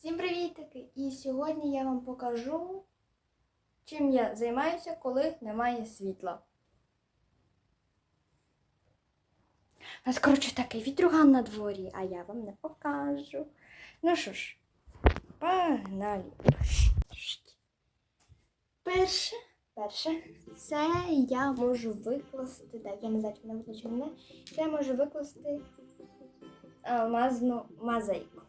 Всім привітики! І сьогодні я вам покажу, чим я займаюся, коли немає світла. У нас, коротше, такий вітруган на дворі, а я вам не покажу. Ну що ж, погнали. Перше, перше, це я можу викласти, так, я не знаю, чи мене це я можу викласти алмазну мозаїку.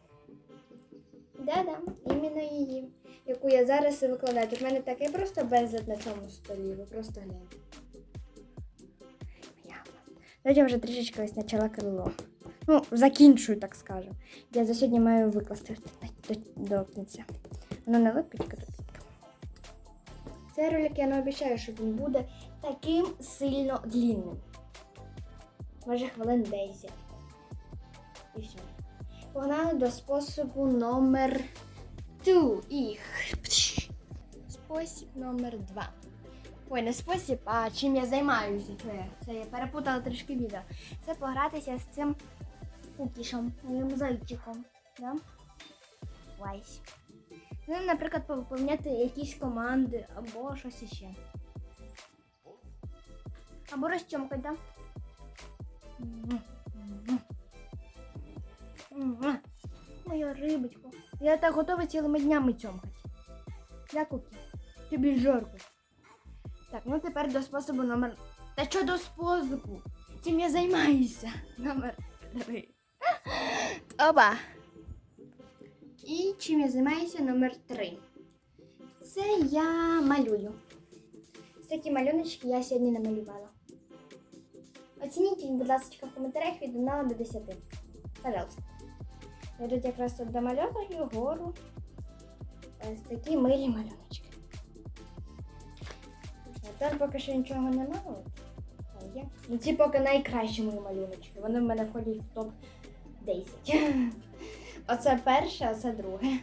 Да-да, іменно її, яку я зараз і викладаю. В мене такий просто безлад на цьому столі. Ви просто гляньте. Я вже трішечки ось почала крило. Ну, закінчую, так скажемо. Я за сьогодні маю викласти до, до кінця. Воно не липить кропітка. Цей ролик я не обіцяю, що він буде таким сильно длинним. Може хвилин 10. І все. Погнали до способу номер 2. І спосіб номер 2. Ой, не спосіб, а чим я займаюся. Я- це я перепутала трішки відео. Це погратися з цим кукішем, моїм зайчиком. Да? Ось. Ну, наприклад, повиповняти якісь команди або щось іще. Або розтьомкать, да? Мгм. Моя рибочка. Я так готова цілими днями цьомкати. Кукі? Тобі жарко. Так, ну тепер до способу номер. Та що до способу? Чим я займаюся? Номер три. Оба. І чим я займаюся номер три. Це я малюю. Ось такі малюночки я сьогодні намалювала. Оцініть, будь ласка, в коментарях від 1 до 10. Пожалуйста. Тут якраз тут домальовую гору. Ось такі милі малюночки. Там поки що нічого немає. Ну ці поки найкращі мої малюночки. Вони в мене входять в топ 10. Оце перше, а це друге.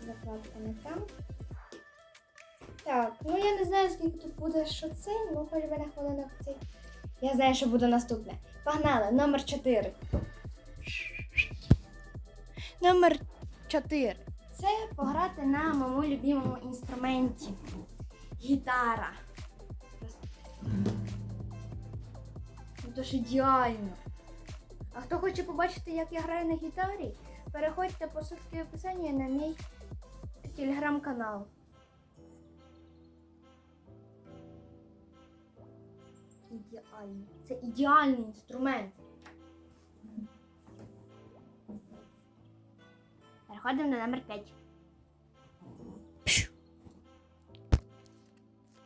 Закладка не там. Так, ну я не знаю, скільки тут буде, що це, ну хоч мене хвилинок цей. Я знаю, що буде наступне. Погнали, номер 4. Номер 4. Це пограти на моєму любимому інструменті. Гітара. Ну ж ідеально. А хто хоче побачити, як я граю на гітарі, переходьте по ссылці в описанні на мій телеграм-канал. Ідеально. Це ідеальний інструмент. Переходимо до номер 5.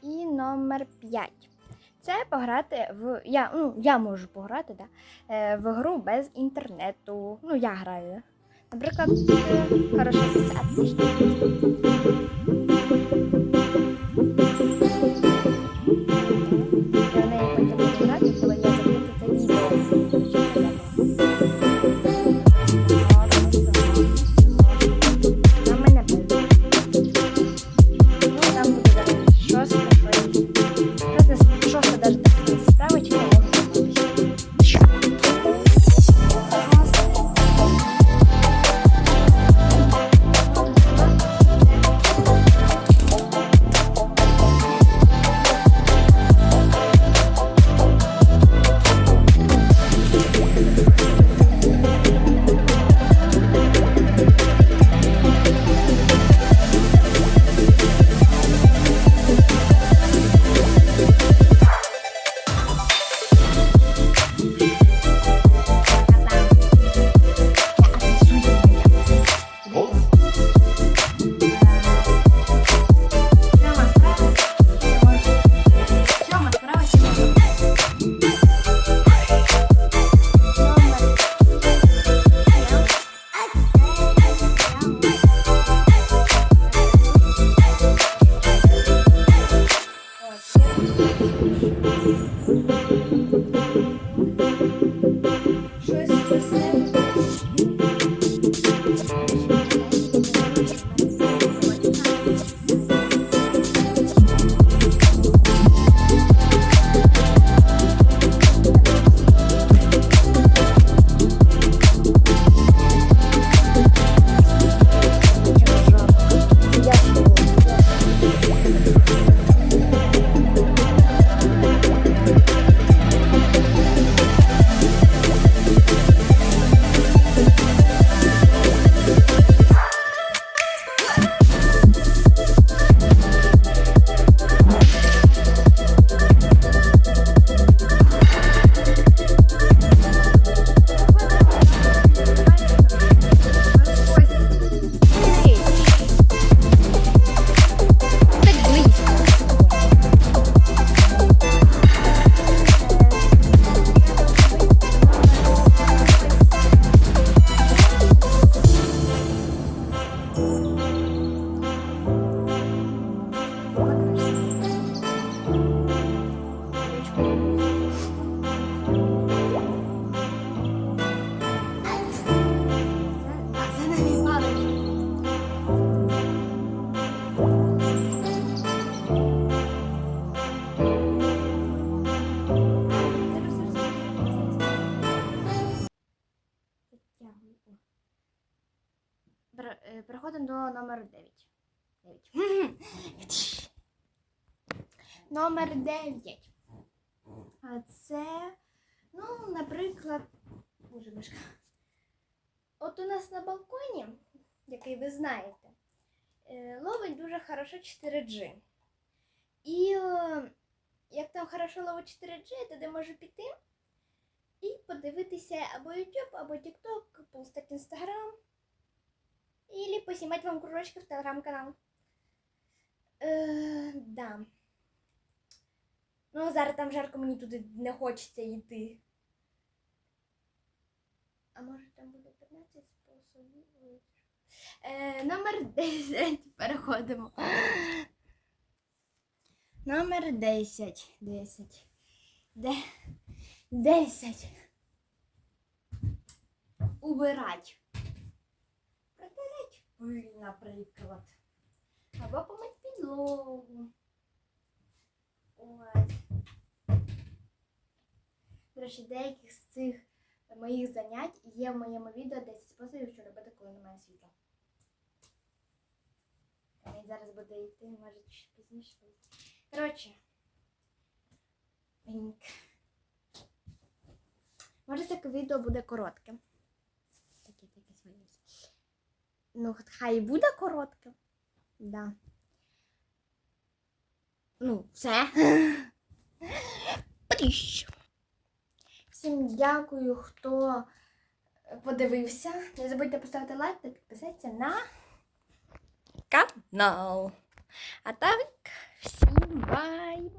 І номер 5. Це пограти в. Я, ну, я можу пограти, да, е, в гру без інтернету. Ну, я граю. Наприклад, хорошо, це отлично. Номер 9. А це, ну, наприклад, боже мишка. От у нас на балконі, який ви знаєте, е, ловить дуже хорошо 4G. І е, як там хорошо ловить 4G, я туди можу піти і подивитися або YouTube, або TikTok, полистати Instagram. Или поснимать вам кружочки в телеграм-канал. Е, да. Ну, зараз там жарко, мені туди не хочеться йти. А може там буде 15 способів? Е, номер 10 переходимо. Номер 10. 10. Де? 10. Убирать. Протирать пиль, наприклад. Або помить підлогу. Ось. Речі, деяких з цих моїх занять є в моєму відео 10 способів, що робити, коли немає світла. Він зараз буде йти, може пізніше. Коротше. Може, це відео буде коротке. Таке, таке своє. Ну, хай буде коротке. Да. Ну, все. Пріщ. Всім дякую, хто подивився. Не забудьте поставити лайк та підписатися на канал. А так, всім бай!